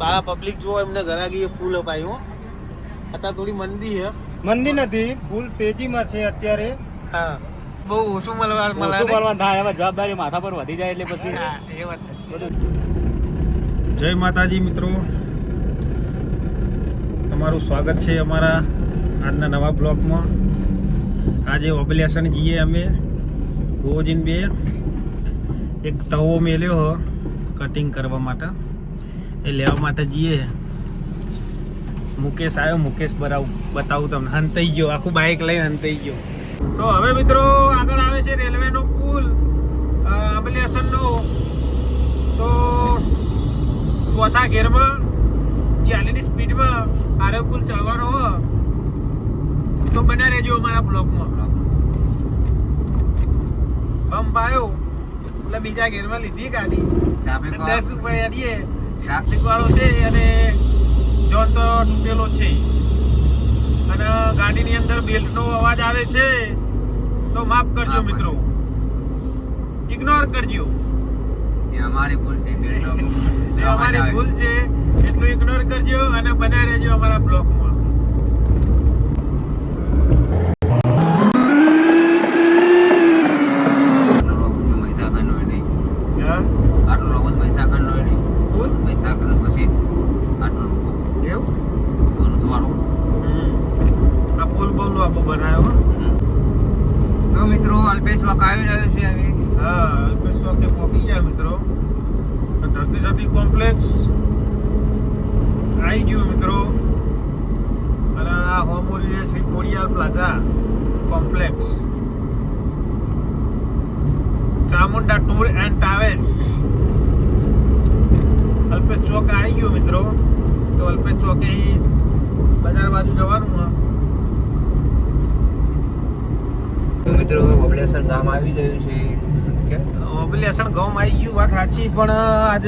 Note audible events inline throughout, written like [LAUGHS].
આ પબ્લિક જો એમને ઘરાગી ફૂલ અપાયું હો અત્યારે થોડી મંદી છે. મંદી નથી ફૂલ તેજીમાં છે અત્યારે. હા. બહુ ઓછું મળવા ઓછું મળવા થાય હવે જવાબદારી માથા પર વધી જાય એટલે પછી. એ વાત જય માતાજી મિત્રો. તમારું સ્વાગત છે અમારા આજના નવા બ્લોગમાં. આજે ઓબલેશન જઈએ અમે ગોજીન બે. એક તવો મેલ્યો હો કટિંગ કરવા માટે. એ લેવા માટે જઈએ મુકેશ આવ્યો મુકેશ બરાવ બતાવું તમને. હંતાઈ ગયો. આખું બાઇક લઈ હંતાઈ ગયો. તો હવે મિત્રો આગળ આવે છે રેલવેનો પુલ અબલેસનનો તો ચોથા ગેરમાં ચાલીની સ્પીડમાં આરે પુલ ચડવાનો હો. તો બન્યા રહેજો અમારા બ્લોકમાં બમ્પ આવ્યો. એટલે બીજા ગેરમાં લીધી ગાડી. દસ રૂપિયા આડીએ ટ્રાફિક વાળો છે અને જોન તો તૂટેલો છે. અને ગાડીની અંદર બેલ્ટનો અવાજ આવે છે. તો માફ કરજો મિત્રો. ઇગ્નોર કરજો. અમારી ભૂલ છે [LAUGHS] અમારી ભૂલ છે એટલું ઇગ્નોર કરજો અને બનાવી રહેજો અમારા બ્લોકમાં આટલો રોગ બધું મહીસાગરનો હોય નહીં હા આટલો રોગ બધું મહીસાગરનો હોય નહીં બોલ મહીસાગર પછી આટલો રોગ એવું ભરૂચવાળો હમ. આ પુલ બહુ લાંબો બનાવ્યો હો. તો મિત્રો અલ્પેશ વાક આવી રહ્યો છે હવે. હા અલ્પેશ ચોકે પહોંચી ગયા મિત્રો. ધરતી સતી કોમ્પ્લેક્સ આવી ગયું મિત્રો. અને આ હોમોલીએ Shri Khodiyar plaza complex Chamunda tour and travels Alpesh ચોક આવી ગયો મિત્રો. તો અલ્પેશ ચોકે બજાર બાજુ જવાનું હોય તો મિત્રો બબલેસર ગામ આવી ગયું છે. કે? ગામ આવી ગયું વાત સાચી પણ આજ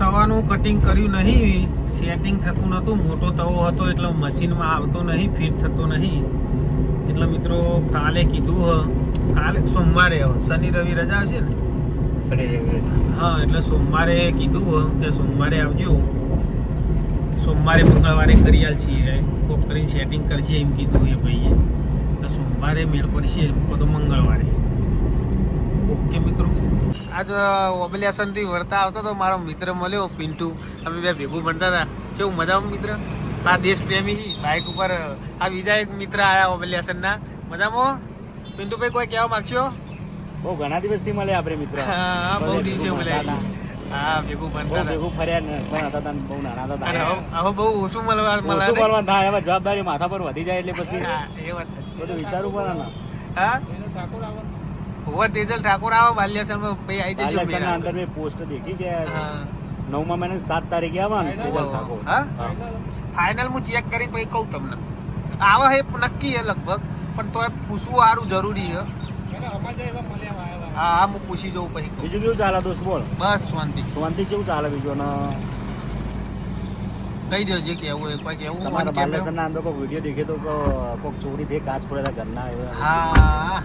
તવાનું કટિંગ કર્યું નહીં. સેટિંગ થતું નહોતું મોટો તવો હતો એટલે મશીનમાં આવતો નહીં ફિટ થતો નહીં. એટલે મિત્રો કાલે કીધું હ કાલે સોમવારે શનિ રવિ રજા હશે ને? શનિ રવિ હા એટલે સોમવારે કીધું કે સોમવારે આવજો. સોમવારે મંગળવારે કરી આલ છીએ કોક કરીને સેટિંગ કરશે એમ કીધું એ ભાઈએ. તો સોમવારે મેળ પડશે કો તો મંગળવારે. ઓકે મિત્રો. આજ ઓબલેશનથી વળતા આવતો તો મારો મિત્ર મળ્યો પિન્ટુ. અમે બે ભેગું ભણતા હતા. કેવું મજામાં મિત્ર? આ દેશ પ્રેમી બાઇક ઉપર આ બીજા એક મિત્ર આવ્યા ઓબલેશનના મજામાં? પિન્ટુભાઈ કોઈ કહેવા માગશો? બહુ ઘણા દિવસથી મળે આપણે મિત્ર. હા બહુ દિવસે મળ્યા. હા ભેગું બહુ ભેગું ફર્યા ને પણ હતા તાન બહુ નાના હતા અને હવે હવે બહુ ઓછું મળવા ઓછું મળે થાય હવે જવાબદારી માથા પર વધી જાય એટલે પછી એ વાત બધું વિચારવું પડે ને. હા? હોવા તેજલ ઠાકોર આવો ભાઈ મેરા. અંદર મેં પોસ્ટ દેખી કે હા. નવમા મહિને સાત તારીખે આવવાનું તેજલ ઠાકોર. હા? હા. ફાઇનલ હું ચેક કરીને પછી કહું તમને. આવે હે નક્કી હે લગભગ. પણ તો પૂછવું સારું જરૂરી હે. હા હા હું પૂછી જવું પછી. બીજું કેવું ચાલે દોસ્ત બોલ. બસ શાંતિ. શાંતિ કેવું ચાલે બીજું કહી દો જે કેવું કોઈ કહેવું હોય તમારા ને ના અંદર કોઈ વીડિયો દેખે તો કો- કોક ચોરી થઈ કાચ પડેલા ઘરના એવા. હા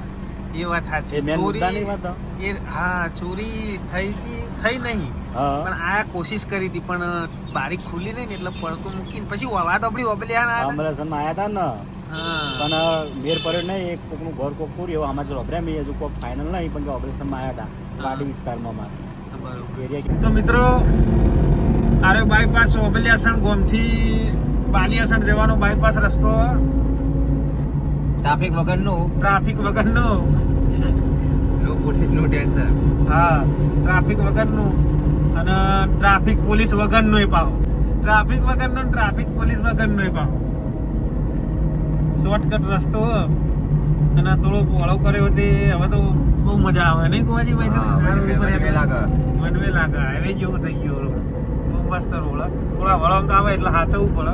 એ વાત સાચી. ચોરી એ હા ચોરી થઈ હતી થઈ નહીં. પણ આ કોશિશ કરી હતી પણ બારીક ખુલી નહીં એટલે પડતું મૂકીને પછી વાત આપણી અમરેસનમાં આયા હતા ને? પણ મેર પડ્યો નહીં. એક કોકનું ઘર કોક પૂર્યું. એવો આમાં ચલો અભ્યા મેં હજુ કોક ફાઇનલ નહીં પણ ઓપરેશનમાં આવ્યા હતા વાડી વિસ્તારમાં મારે એરિયા તો મિત્રો આરે બાયપાસ ઓબલિયાસણ ગોમથી બાલિયાસણ જવાનો બાયપાસ રસ્તો. ટ્રાફિક વગરનું? ટ્રાફિક વગરનું. લો પોલીસનું ટેન્શન હા ટ્રાફિક વગરનું. અને ટ્રાફિક પોલીસ વગરનું એ પાહો. ટ્રાફિક વગરનો ને ટ્રાફિક પોલીસ વગરનો એ પાહો. શોર્ટકટ રસ્તો. અને થોડો વળો કર્યો તે હવે તો બહુ મજા આવે નહીં કુવાજી ભાઈ? હા, વનવે- વનવે લાગે. હાઈવે જેવો થઈ ગયો બહુ મસ્ત રોડ થોડા વળંક આવે એટલે સાચવવું પડે.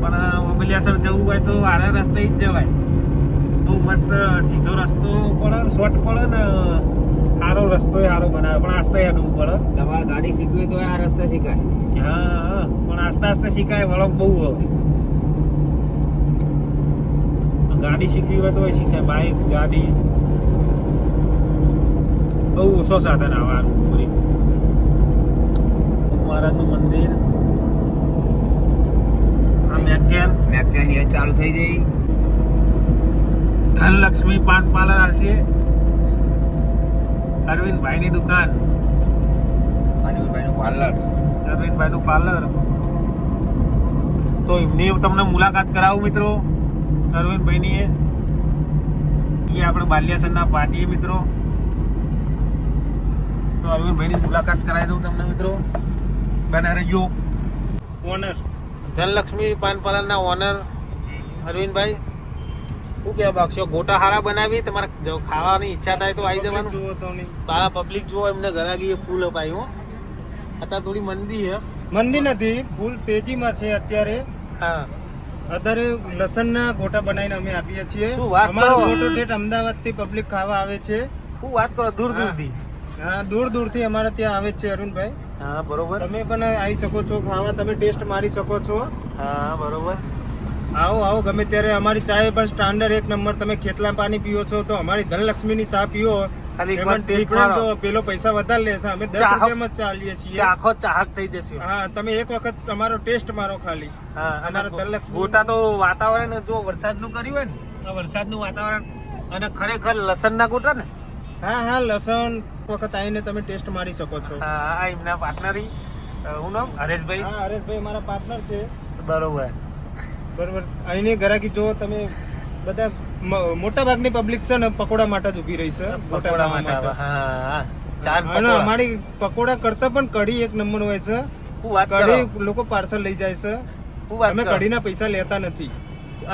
પણ અંબલિયાસર જવું હોય તો આરા રસ્તે જ જવાય. બહુ મસ્ત સીધો રસ્તો પડે શોર્ટ પડે ને સારો રસ્તો સારો બનાવે. પણ આસ્તે હેડવું પડે. તમારે ગાડી શીખવી તો આ રસ્તે શીખાય. હા. પણ આસ્તે આસ્તે શીખાય વળંક બહુ હોય. ગાડી શીખવી હોય તો શીખે બાઇક ગાડી. બહુ ઓછો સાધન આવવાનું પૂરી. મહારાજનું મંદિર. આ મેકેન. મેકેન એ ચાલુ થઈ જઈ ધનલક્ષ્મી પાન પાર્લર આવશે. અરવિંદભાઈની દુકાન. અરવિંદભાઈનું પાર્લર. અરવિંદભાઈનું પાર્લર. તો એમની તમને મુલાકાત કરાવું મિત્રો. અરવિંદભાઈની એ. આપણે બાલ્યાસનના પાટીએ મિત્રો. તો અરવિંદભાઈની મુલાકાત કરાવી દઉં તમને મિત્રો. બના રહેજો. ઓનર ધનલક્ષ્મી પાન પાર્લરના ઓનર અરવિંદભાઈ. શું કહેવા માગશો? ગોટા હારા બનાવી તમારે ખાવાની ઈચ્છા થાય તો આવી જવાનું. તારા પબ્લિક જુઓ એમને ઘરાગી ફૂલ અપાયું હો. અત્યારે થોડી મંદી છે. મંદી નથી ફૂલ તેજીમાં છે અત્યારે. હા. અત્યારે લસણના ગોટા બનાવીને અમે આપીએ છીએ. અમારો ગોટો ટેટ અમદાવાદથી પબ્લિક ખાવા આવે છે. હું વાત કરો? દૂર દૂરથી? હા દૂર દૂરથી અમારે ત્યાં આવે છે અરુણભાઈ. હા બરોબર. તમે પણ આવી શકો છો ખાવા તમે ટેસ્ટ મારી શકો છો. હા બરોબર. આવો આવો ગમે ત્યારે અમારી ચા પણ સ્ટાન્ડર્ડ એક નંબર તમે ખેતલા પાણી પીઓ છો તો અમારી ધનલક્ષ્મીની ચા પીઓ. ખાલી એક વાર ટેસ્ટ મારો. પેલો પૈસા વધારે લેશે અમે દસ ચાહક- રૂપિયામાં જ ચા છીએ. આખો ચાહક થઈ જશે. હા તમે એક વખત અમારો ટેસ્ટ મારો ખાલી. હા અને અમારા ગોટા તો વાતાવરણ જો વરસાદનું કર્યું હોય ને આ વરસાદનું વાતાવરણ અને ખરેખર લસણના ગોટા ને? હા હા લસણ વખત આવીને તમે ટેસ્ટ મારી શકો છો. હા એમના પાર્ટનરી હું નામ? હરેશભાઈ. હા હરેશભાઈ મારા પાર્ટનર છે. બરોબર. બરોબર. અહીંની ગરાકી જો તમે બધા મોટા ભાગની પબ્લિક છે ને પકોડા માટે જ ઊભી રહી છે. પકોડા માટે. હા હા ચાર અને પકોડા. અમારી પકોડા કરતા પણ કઢી એક નંબર હોય છે. કઢી લોકો પાર્સલ લઈ જાય છે. અમે કઢીના પૈસા લેતા નથી.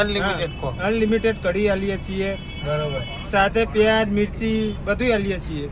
અનલિમિટેડ કો અનલિમિટેડ કઢી આલીએ છીએ. બરોબર. સાથે પ્યાજ મિર્ચી બધું આલીએ છીએ.